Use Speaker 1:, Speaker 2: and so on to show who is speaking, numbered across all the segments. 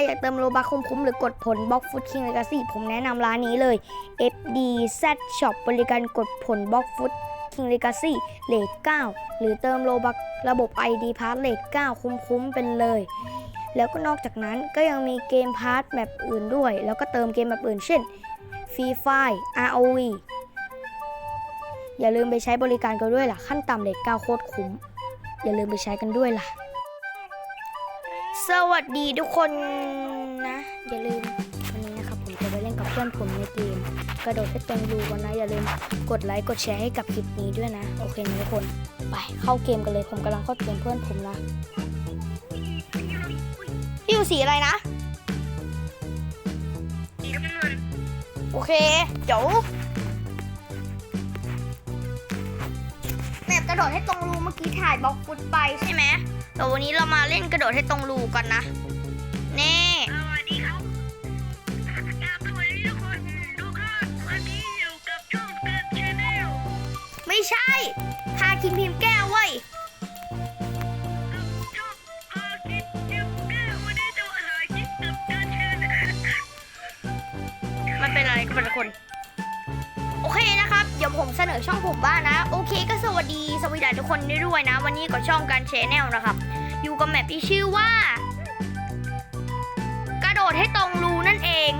Speaker 1: ใครอยากเติมโลบัคคุ้มๆหรือกดผลบล็อกฟุตคิงเลกาซี่ผมแนะนำร้านนี้เลย FDZ Shop บริการกดผลบล็อกฟุตคิงเลกาซี่เลท9หรือเติมโลบัคระบบ ID พาร์ทเลท9คุ้มๆเป็นเลย แล้วก็นอกจากนั้นก็ยังมีเกมพาร์ทแบบอื่นด้วย แล้วก็เติมเกมแบบอื่นเช่น Free Fire ROV อย่าลืมไปใช้บริการกันด้วยล่ะ ขั้นต่ำเลท9โคตรคุ้ม อย่าลืมไปใช้กันด้วยล่ะ สวัสดีทุกคนนะ อย่าลืมวันนี้นะครับผมจะไปเล่นกับเพื่อนผมในเกม กระโดดให้ตรงรูกันนะอย่าลืมกดไลค์กดแชร์ให้กับคลิปนี้ด้วยนะ โอเคนะทุกคนไปเข้าเกมกันเลยผมกำลังเข้าเกมเพื่อนผมนะพี่อยู่สีอะไรนะโอเคเดี๋ยวแบบกระโดดให้ตรงรูเมื่อกี้ถ่ายบล็อกฟุตไปใช่ไหม แต่วันนี้เรามาเล่นกระโดดให้ตรงรูกันนะเน่
Speaker 2: สวัสดีครับกราบสวัสดีทุกคนทุกท่านวันนี้อยู่กับช่องเกิดชาแนล
Speaker 1: ไม่ใช่พาคินพิมพ์แก้วเว้ย
Speaker 2: ช่องพาคิดเก็บแก้ววันนี้จะมาถ่ายคลิปกับเกิดชาแนล
Speaker 1: มันเป็นอะไรกันเป็นคน โอเคนะครับ เดี๋ยวผมเสนอช่องผมบ้างนะ โอเคก็สวัสดีสวัสดีทุกคนด้วยนะ วันนี้ก็ช่องการแชนแนลนะครับ อยู่กับแมปที่ชื่อว่า กระโดดให้ตรงรูนั่นเอง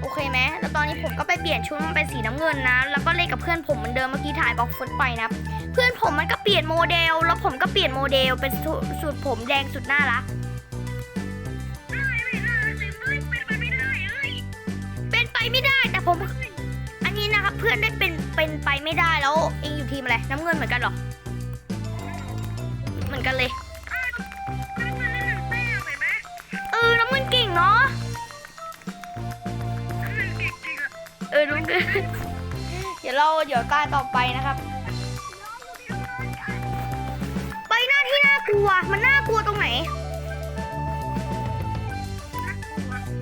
Speaker 1: โอเคไหมแล้วตอนนี้ผมก็ไปเปลี่ยนชุดมันเป็นสีน้ำเงินนะ แล้วก็เล่นกับเพื่อนผมเหมือนเดิมเมื่อกี้ถ่ายบล็อกฟุตไปนะ เพื่อนผมมันก็เปลี่ยนโมเดล แล้วผมก็เปลี่ยนโมเดลเป็นสูตรผมแดงสุดน่ารัก
Speaker 2: ได้ไม่ได้เฮ้ยเป็นไปไม่ได้เป็
Speaker 1: นไปไม่ได้แต่ผมอันนี้นะครับเพื่อนได้เป็นเป็นไปไม่ได้แล้วเองอยู่ทีมอะไรน้ำเงินเหมือนกันหรอเหมือนกันเลย
Speaker 2: เนาะเอ
Speaker 1: ออน้ำเงินเดี๋ยวเราเดี๋ยวการต่อไปนะครับ ไปหน้าที่น่ากลัว มันน่ากลัวตรงไหน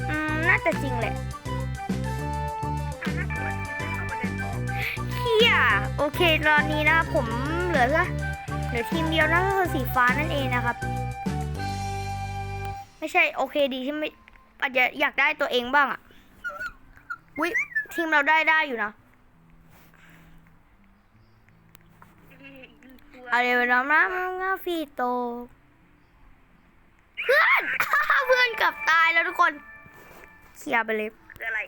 Speaker 1: อืมน่าจะจริงแหละเฮียโอเคตอนนี้นะครับผมเหลือละเหลือทีมเดียวนั่นก็คือสีฟ้านั่นเองนะครับ ไม่ใช่ โอเคดีที่ไม่ อาจจะอยากได้ตัวเองบ้างอะวิทีมเราได้ได้อยู่นะอะไรไปน้ำน้ำน้ำฟีโต เพื่อน เพื่อนเกือบตายแล้วทุกคนเคลียร์ไปเลย
Speaker 2: คืออะไร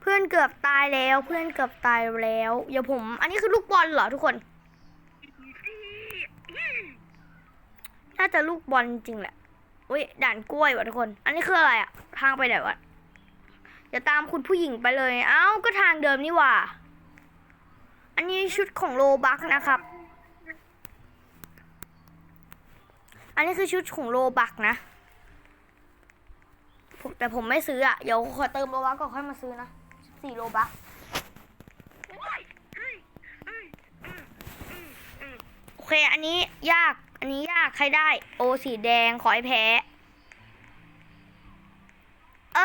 Speaker 1: เพื่อนเกือบตายแล้ว เพื่อนเกือบตายแล้วเดี๋ยวผม อันนี้คือลูกบอลเหรอทุกคน น่าจะลูกบอลจริงแหละ อุ้ยด่านกล้วยว่ะทุกคน อันนี้คืออะไรอะทางไปไหนวะเดี๋ยวตามคุณผู้หญิงไปเลย เอ้าก็ทางเดิมนี่ว่า อันนี้ชุดของโลบักนะครับ อันนี้คือชุดของโลบักนะแต่ผมไม่ซื้ออะเดี๋ยวขอเติมโลบักก่อนค่อยมาซื้อนะสี่โลบักโอเค อันนี้ยาก อันนี้ยากใครได้ โอสีแดงขอให้แพ้ เอ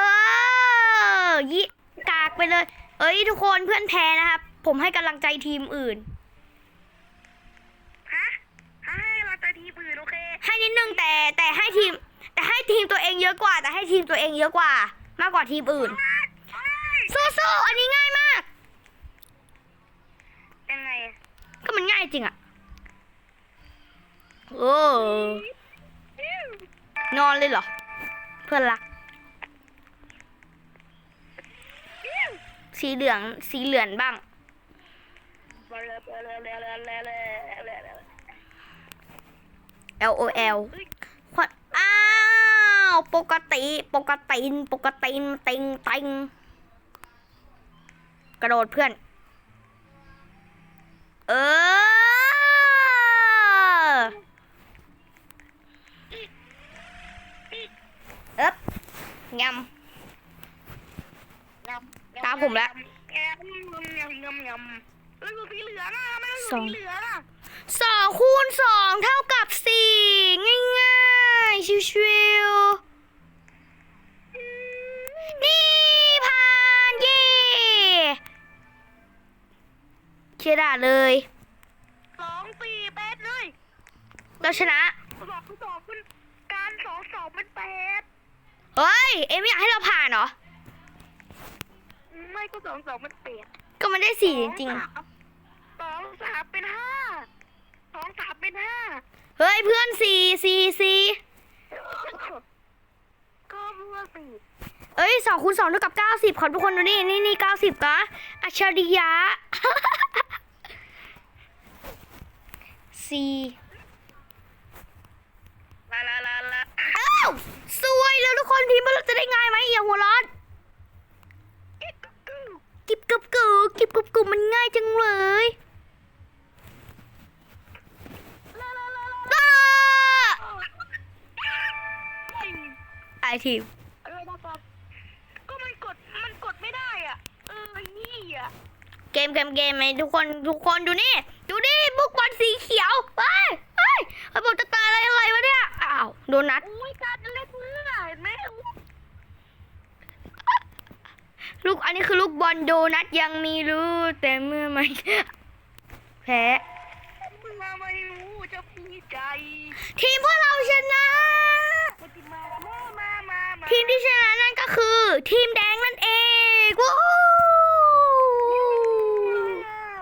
Speaker 1: อยิกากไปเลย เอ้ยทุกคนเพื่อนแพ้นะครับ ผมให้กำลังใจทีมอื่น
Speaker 2: ฮะให้เราจะทีปืนโอเค
Speaker 1: ให้นิดนึงแต่แต่ให้ทีม แต่ให้ทีมตัวเองเยอะกว่า แต่ให้ทีมตัวเองเยอะกว่า มากกว่าทีมอื่นสู้ๆอันนี้ง่ายมาก
Speaker 2: ยังไง
Speaker 1: ก็มันง่ายจริงอะ โอ้นอนเลยเหรอ เพื่อนรัก สีเหลือง สีเหลือนบ้าง L O L ขวัญอ้าว ปกติ ปกตินปกตินติงติงกระโดดเพื่อน เออ เอ๊บ งำตามผมละ
Speaker 2: แอมยำยำยำแล้วดูสีเหลืองอะไม่ต้อง
Speaker 1: ส
Speaker 2: ดู
Speaker 1: อง
Speaker 2: สีเหลืองอะ
Speaker 1: สองคูณสองเท่ากับสี่ง่ายๆชิวๆนี่ผ่านเย่เชียร์ด่าเลย
Speaker 2: สองสี่แปดเลย
Speaker 1: เราชนะ
Speaker 2: สองสองมันการสองสองมันแปด
Speaker 1: เฮ้ย เอ็มอยากให้เราผ่านเหรอ
Speaker 2: ไม่ก็สองสองมันเปลี่ยน
Speaker 1: ก็มันได้สี่จริง
Speaker 2: สองสามเป็นห้าสองสามเป็นห้า
Speaker 1: ๆเฮ้ยเพื่อนสี่สี่สี่
Speaker 2: ก็เพื่อสี่
Speaker 1: เอ้ยสองคูณสองเท่ากับเก้าสิบขอทุกคนดูนี่นี่นี่เก้าสิบกะอัจฉริยะสี่
Speaker 2: ลาลาลาลา
Speaker 1: อ้าว สวยแล้วทุกค นทีมเราจะได้ง่ายไหมอย่าหัวร้อน
Speaker 2: เอ๊ะกุ๊กกุ๊ก
Speaker 1: กิบกับกูกิบกับกูมันง่ายจังเลย
Speaker 2: ลาลาลาลา
Speaker 1: อ้า
Speaker 2: เฮ้ย
Speaker 1: ไอทีม
Speaker 2: อะไรนะครับก็มันกดมันกดไม่ได้อะเออนี่อะ
Speaker 1: เกมเกมเกมไหมทุกคนทุกคนดูนี่ดูนี่บุกบอลสีเขียวเฮ้ยเฮ้ยไอ้บอกจะตายอะไรอะไรวะเนี่ยอ้าวโดนัท
Speaker 2: อุ้ยการเล่นเพื่อเห็นไหม
Speaker 1: ลูกอันนี้คือลูกบอลโดนัทยังมีรู้ แต่เมื่อไม่แพ้
Speaker 2: เมื่อไม่รู้จะมีใจ
Speaker 1: ทีมพวกเราชนะ
Speaker 2: ปฏิมามามามามา
Speaker 1: ทีมที่ชนะนั่นก็คือ ทีมแดงนั่นเองว้า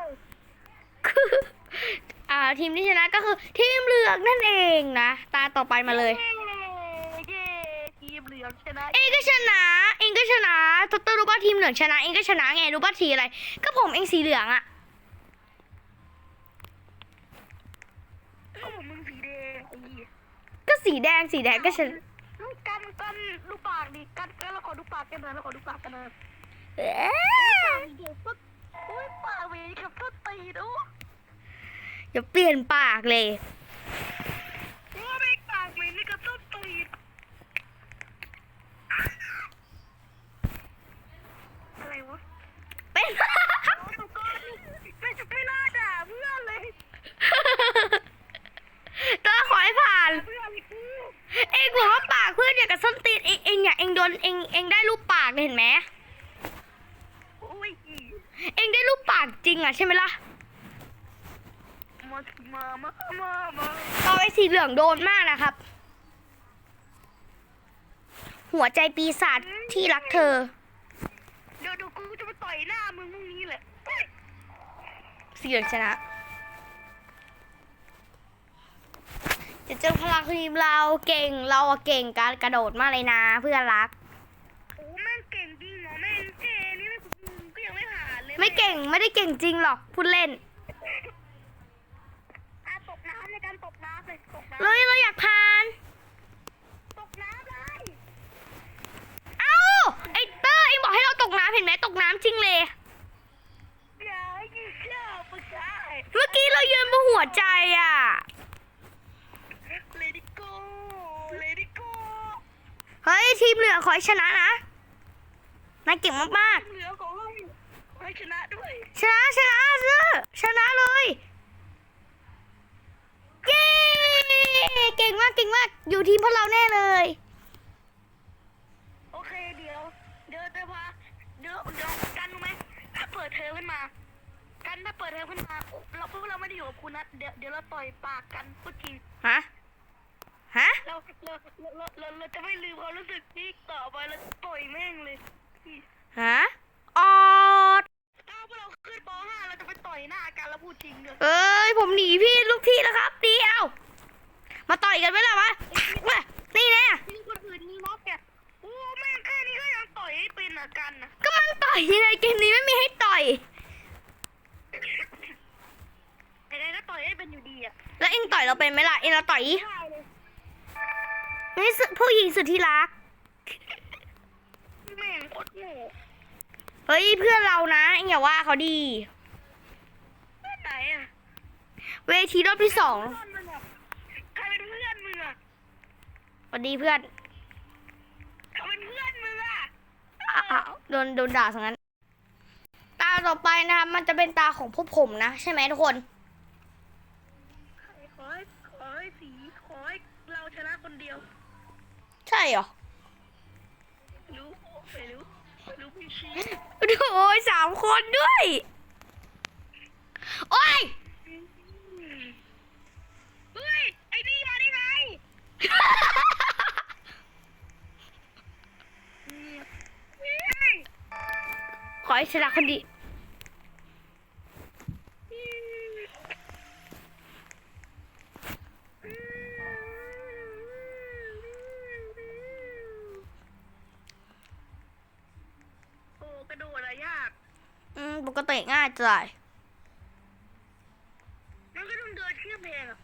Speaker 1: วอ่าทีมที่ชนะก็คือ ทีมเหลืองนั่นเองนะ ตาต่อไปมาเลย
Speaker 2: เย้เย้ทีมเหลืองชนะ
Speaker 1: เองก็ช นะเองก็ชนะตตรู้ป่ะทีมเหลืองชนะเองก็ชนะไงรู้ป่ะทีอะไร ก็ผมเองสีเหลืองอะ
Speaker 2: เอ้ามึงสีแดงไอ้เหี้ย
Speaker 1: ก็สีแดงสีแดงก็ชนะ
Speaker 2: ลูกกันกันลูกปากดิกันกันเราขอดูปากกันหน่อยเราขอดูปากกันหน่อย
Speaker 1: เอ๊ะ
Speaker 2: ปากเดี๋ยวสุดโอ้ยปากเวกับสุดตีดู
Speaker 1: อย่าเปลี่ยนปากเลย
Speaker 2: โอ้ไม่ปากเวนี่กับสุดตีอะไรวะ
Speaker 1: เป็น
Speaker 2: โอ้ยก็ไม่จะไม่น่าด่าเพื่อนเลย
Speaker 1: ตัวขอให้ผ่าน
Speaker 2: เพื่อนเลยกู
Speaker 1: เองบอ กว่าปากเพื่อนอย่างกับส้นตีนเองเองเนี่ยเองโดนเองเองได้รูปปากเลยเห็นไหม
Speaker 2: โอ้ยอี
Speaker 1: เองได้รูปปากจริงอะใช่ไหมล่ะ
Speaker 2: มามามามามา
Speaker 1: ตอนไอ้สีเหลืองโดนมากนะครับ หัวใจปีศาจที่รักเธอ
Speaker 2: เดี๋ยวเดี๋ยวกูจะมาต่อยหน้ามึงพรุ่งนี้แหละเฮ้ย
Speaker 1: สีเหลืองชนะ จะเจอพลังทีมเราเก่งเราอะเก่งการกระโดดมากเลยนะเพื่อนรัก
Speaker 2: โอ้แม่งเก่งจริงเหรอแม่งเจนี่มึงก็ยังไม่ผ่านเลย
Speaker 1: ไม่เก่งไม่ได้เก่งจริงหรอกพูดเล่น
Speaker 2: อะตกน้ำในการตกน้ำเลยตกน้
Speaker 1: เราเราอยากผ่านำ
Speaker 2: ตกน้ำเลย
Speaker 1: เอ้าไอเตอร์เองบอกให้เราตกน้ำเห็นไหมตกน้ำจริงเลย
Speaker 2: อย่าให้เชื่อผู้ชาย
Speaker 1: เมื่อกี้เรายืนบนหัวใจอะ
Speaker 2: เลดี้โก้เลดี้โก้
Speaker 1: เฮ้ย ทีมเหลืองขอให้ชนะนะนายเก่งมาก
Speaker 2: เหลือของเราให้ชนะด้วย
Speaker 1: ๆ ชนะชนะเซอร์ชนะเลย เย้ เก่งมากเก่งมากอยู่ทีมพวกเราแน่เลย
Speaker 2: โอเคเดี๋ยว เดี๋ยวจะพาเดี๋ยวเดี๋ยวกันรู้ไหมถ้าเปิดเทอมขึ้นมา กันถ้าเปิดเทอมขึ้นมาเราพวกเราไม่ได้อยู่กับคุณนะเดี๋ยวเดี๋ยวเราต่อยปากกันพูดจริง
Speaker 1: ฮะ ฮะ
Speaker 2: เราเราเราเราเราจะไม่ลืมความรู้สึกนี้ต่อไปเราจะต่อยแม่งเลย
Speaker 1: ฮะออด
Speaker 2: ถ้าพวกเราขึ้นป .5 เราจะไปต่อยหน้ากันแล้วพูดจริงเลย
Speaker 1: เอ้ย ผมหนีพี่ลูกพี่แล้วครับเดียวมาต่อยกันไหมล่ะวะมานี่แน่
Speaker 2: ที่คนอื่นมีม็อบเนี่ยโอ้แม่งแค่นี้ก็ยังต่อยให้เป็นอะกันนะ
Speaker 1: ก็มันต่อยยังไงเกมนี้ไม่มีให้ต่อย
Speaker 2: ยังไงก็ต่อยให้เป็นอยู่ดีอะ
Speaker 1: แล้วเอ็งต่อยเราเป็นไหมล่ะเอ็งเราต่อย
Speaker 2: ใช่ เลย
Speaker 1: นี่สุผู้หญิงสุดที่รัก
Speaker 2: แม่งโคตรโง่
Speaker 1: เฮ้ยเพื่อนเรานะเอ็งอย่าว่าเขาดี
Speaker 2: เพื่อนไหนอะ
Speaker 1: เวทีรอบที่สอง
Speaker 2: เพื่อนมึงอะใครเป็นเพื่อนมึงอะ
Speaker 1: สวัสดีเพื่อน
Speaker 2: ใครเป็นเพื่อนมึงอะ
Speaker 1: อะอะโดนโดนด่าสังนั้น ตาต่อไปนะครับมันจะเป็นตาของพวกผมนะ ใช่ไหมทุกคน
Speaker 2: ขอให้ขอให้สีขอให้เราชนะคนเดียว
Speaker 1: ใช่เหรอ
Speaker 2: รู้ไม่รู้รู้พี่ชี้
Speaker 1: โอ้ยสามคนด้วย โอ้ย
Speaker 2: ไอ้นี่มาได้ไงขอ
Speaker 1: ให้ชนะคนดี อืมปกติง่ายจัด
Speaker 2: มันก็ต้องเดินเชื่อมเพลงอะ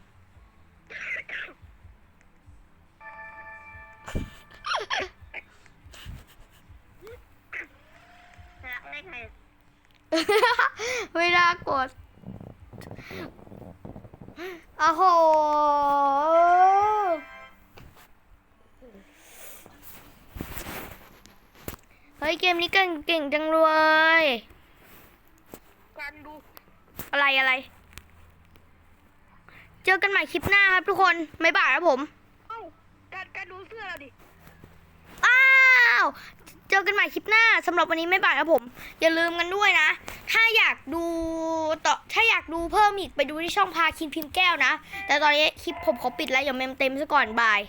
Speaker 2: ชนะได้ไง
Speaker 1: ไม่น่ากดโอ้โหเฮ้ยเกมนี้เก่งเก่งจังเลย
Speaker 2: กันดู
Speaker 1: อะไรอะไร เจอกันใหม่คลิปหน้าครับทุกคน ไม่บ่ายครับผม
Speaker 2: เอ้าการการดูเสื้อเราดิ
Speaker 1: อ้าว เจอกันใหม่คลิปหน้าสำหรับวันนี้ไม่บ่ายครับผม อย่าลืมกันด้วยนะ ถ้าอยากดูต่อถ้าอยากดูเพิ่มอีกไปดูที่ช่องพาคินพิมพ์แก้วนะ แต่ตอนนี้คลิปผมขอปิดแล้วอย่าเมมเต็มซะก่อนบาย